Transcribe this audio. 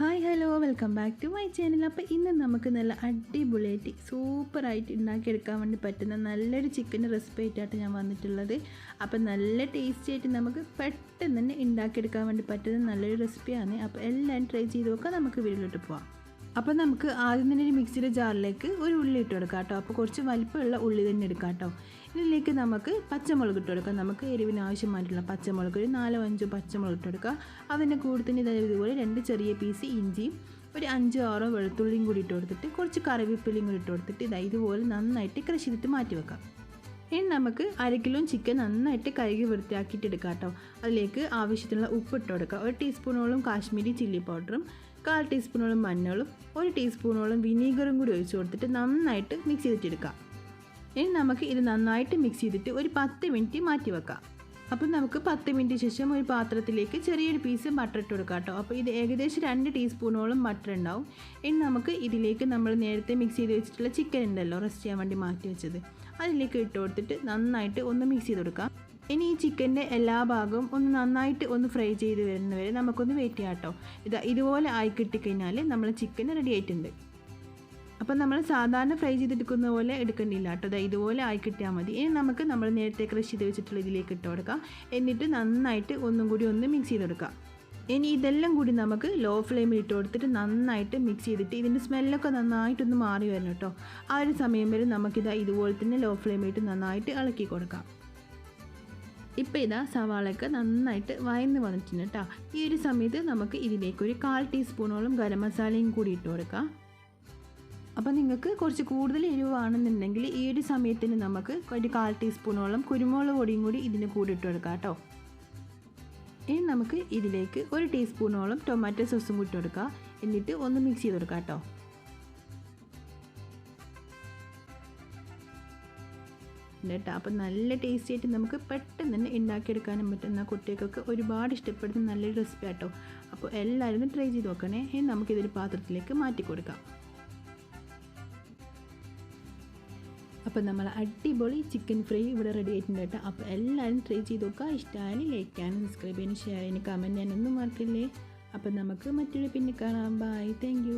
Hi hello welcome back to my channel അപ്പോൾ ഇന്ന് നമുക്ക് നല്ല അടിപൊളിയായിട്ട് സൂപ്പറായിട്ട് ഉണ്ടാക്കിയെടുക്കാൻ വേണ്ടി പറ്റുന്ന നല്ലൊരു ചിക്കൻ റെസിപ്പി ആയിട്ടാണ് ഞാൻ വന്നിട്ടുള്ളത്. അപ്പോൾ നല്ല ടേസ്റ്റി ആയിട്ട് നമുക്ക് പെട്ടെന്ന് തന്നെ ഉണ്ടാക്കിയെടുക്കാൻ വേണ്ടി പറ്റുന്ന നല്ലൊരു റെസിപ്പിയാണ് അപ്പോൾ എല്ലാം ട്രൈ ചെയ്ത് നോക്കാം. നമുക്ക് വീട്ടിലോട്ട് പോവാം. അപ്പോൾ നമുക്ക് ആദ്യം തന്നെ ഒരു മിക്സിയുടെ ജാറിലേക്ക് ഒരു ഉള്ളി ഇട്ട് കൊടുക്കാം കേട്ടോ. അപ്പോൾ കുറച്ച് വലിപ്പമുള്ള ഉള്ളി തന്നെ എടുക്കാം കേട്ടോ. ഇതിലേക്ക് നമുക്ക് പച്ചമുളക് ഇട്ട് കൊടുക്കാം. നമുക്ക് എരിവിന് ആവശ്യമായിട്ടുള്ള പച്ചമുളക് ഒരു നാലോ അഞ്ചോ പച്ചമുളക് ഇട്ട് കൊടുക്കുക അതിന്റെ കൂടെ തന്നെ ഇതായത് ഇതുപോലെ രണ്ട് ചെറിയ പീസ് ഇഞ്ചിയും ഒരു അഞ്ചോ ആറോ വെളുത്തുള്ളിയും കൂടി ഇട്ട് കൊടുത്തിട്ട് കുറച്ച് കറിവേപ്പിലയും കൂടി ഇട്ട് കൊടുത്തിട്ട് ഇതാ ഇതുപോലെ നന്നായിട്ട് ക്രഷ് ചെയ്തിട്ട് മാറ്റി വെക്കാം. ഇനി നമുക്ക് അര കിലോ ചിക്കൻ നന്നായിട്ട് കഴുകി വൃത്തിയാക്കിയിട്ട് എടുക്കാം കേട്ടോ അതിലേക്ക് ആവശ്യത്തിനുള്ള ഉപ്പ് ഇട്ട് കൊടുക്കുക. ഒരു ടീസ്പൂണോളം കാശ്മീരി ചില്ലി പൗഡറും കാൽ ടീസ്പൂണോളം മഞ്ഞളും ഒരു ടീസ്പൂണോളം വിനീഗറും കൂടി ഒഴിച്ചു കൊടുത്തിട്ട് നന്നായിട്ട് മിക്സ് ചെയ്തിട്ടെടുക്കാം ഇനി നമുക്ക് ഇത് നന്നായിട്ട് മിക്സ് ചെയ്തിട്ട് ഒരു പത്ത് മിനിറ്റ് മാറ്റി വെക്കാം. അപ്പം നമുക്ക് പത്ത് മിനിറ്റ് ശേഷം ഒരു പാത്രത്തിലേക്ക് ചെറിയൊരു പീസ് ബട്ടർ ഇട്ട് കൊടുക്കാം കേട്ടോ. അപ്പോൾ ഇത് ഏകദേശം രണ്ട് ടീസ്പൂണോളം ബട്ടർ ഉണ്ടാവും. ഇനി നമുക്ക് ഇതിലേക്ക് നമ്മൾ നേരത്തെ മിക്സ് ചെയ്ത് വെച്ചിട്ടുള്ള ചിക്കൻ ഉണ്ടല്ലോ റെസ്റ്റ് ചെയ്യാൻ വേണ്ടി മാറ്റി വെച്ചത്. അതിലേക്ക് ഇട്ട് കൊടുത്തിട്ട് നന്നായിട്ട് ഒന്ന് മിക്സ് ചെയ്ത് കൊടുക്കാം. ഇനി ഈ ചിക്കന്റെ എല്ലാ ഭാഗവും ഒന്ന് നന്നായിട്ട് ഒന്ന് ഫ്രൈ ചെയ്ത് വരുന്നവരെ നമുക്കൊന്ന് വെയിറ്റ് ചെയ്യാം കേട്ടോ. ഇതാ ഇതുപോലെ ആയി കിട്ടിക്കഴിഞ്ഞാൽ നമ്മൾ ചിക്കൻ റെഡി ആയിട്ടുണ്ട്. അപ്പം നമ്മൾ സാധാരണ ഫ്രൈ ചെയ്തെടുക്കുന്ന പോലെ എടുക്കേണ്ടില്ല കേട്ടോ. ഇതുപോലെ ആയി കിട്ടിയാൽ മതി. ഇനി നമുക്ക് നമ്മൾ നേരത്തെ ക്രഷ് ചെയ്ത് വെച്ചിട്ടുള്ള ഇതിലേക്ക് ഇട്ട് കൊടുക്കാം. എന്നിട്ട് നന്നായിട്ട് ഒന്നും കൂടി ഒന്ന് മിക്സ് ചെയ്ത് കൊടുക്കാം. ഇനി ഇതെല്ലാം കൂടി നമുക്ക് ലോ ഫ്ലെയിമിൽ ഇട്ട് കൊടുത്തിട്ട് നന്നായിട്ട് മിക്സ് ചെയ്തിട്ട് ഇതിന്റെ സ്മെല്ലൊക്കെ നന്നായിട്ടൊന്ന് മാറി വരണം കേട്ടോ. ആ ഒരു സമയം വരെ നമുക്കിതാ ഇതുപോലെ തന്നെ ലോ ഫ്ലെയിമിട്ട് നന്നായിട്ട് ഇളക്കി കൊടുക്കാം. ഇപ്പോൾ ഇതാ സവാളയൊക്കെ നന്നായിട്ട് വയന്ന് വന്നിട്ടുണ്ട് കേട്ടോ. ഈ ഒരു സമയത്ത് നമുക്ക് ഇതിലേക്ക് ഒരു കാൽ ടീസ്പൂണോളം ഗരം മസാലയും കൂടി ഇട്ട് കൊടുക്കാം. അപ്പോൾ നിങ്ങൾക്ക് കുറച്ച് കൂടുതൽ എരിവാണെന്നുണ്ടെങ്കിൽ ഈ ഒരു സമയത്തിന് നമുക്ക് ഒരു കാൽ ടീസ്പൂണോളം കുരുമുളക് പൊടിയും കൂടി ഇതിന് കൂടി ഇട്ട് കൊടുക്കാം കേട്ടോ. ഇനി നമുക്ക് ഇതിലേക്ക് ഒരു ടീസ്പൂണോളം ടൊമാറ്റോ സോസും കൂട്ടി കൊടുക്കുക എന്നിട്ട് ഒന്ന് മിക്സ് ചെയ്ത് കൊടുക്കാം കേട്ടോ. കേട്ടോ. അപ്പം നല്ല ടേസ്റ്റി ആയിട്ട് നമുക്ക് പെട്ടെന്ന് തന്നെ ഉണ്ടാക്കിയെടുക്കാനും പറ്റുന്ന കുട്ടികൾക്കൊക്കെ ഒരുപാട് ഇഷ്ടപ്പെടുന്ന നല്ലൊരു റെസിപ്പി ആട്ടോ അപ്പോൾ എല്ലാവരും ട്രൈ ചെയ്ത് നോക്കണേ. ഇനി നമുക്കിതൊരു പാത്രത്തിലേക്ക് മാറ്റി കൊടുക്കാം. അപ്പോൾ നമ്മൾ അടിപൊളി ചിക്കൻ ഫ്രൈ ഇവിടെ റെഡി ആയിട്ടുണ്ട് കേട്ടോ. അപ്പോൾ എല്ലാവരും ട്രൈ ചെയ്ത് നോക്കുക. ഇഷ്ടമായാലും ലൈക്ക് ചെയ്യാനും സബ്സ്ക്രൈബ് ചെയ്യാനും ഷെയർ ചെയ്യാനും കമന്റ് ചെയ്യാനൊന്നും മറക്കില്ലേ? അപ്പോൾ നമുക്ക് മറ്റൊരു പിന്നെ കാണാം. Bye thank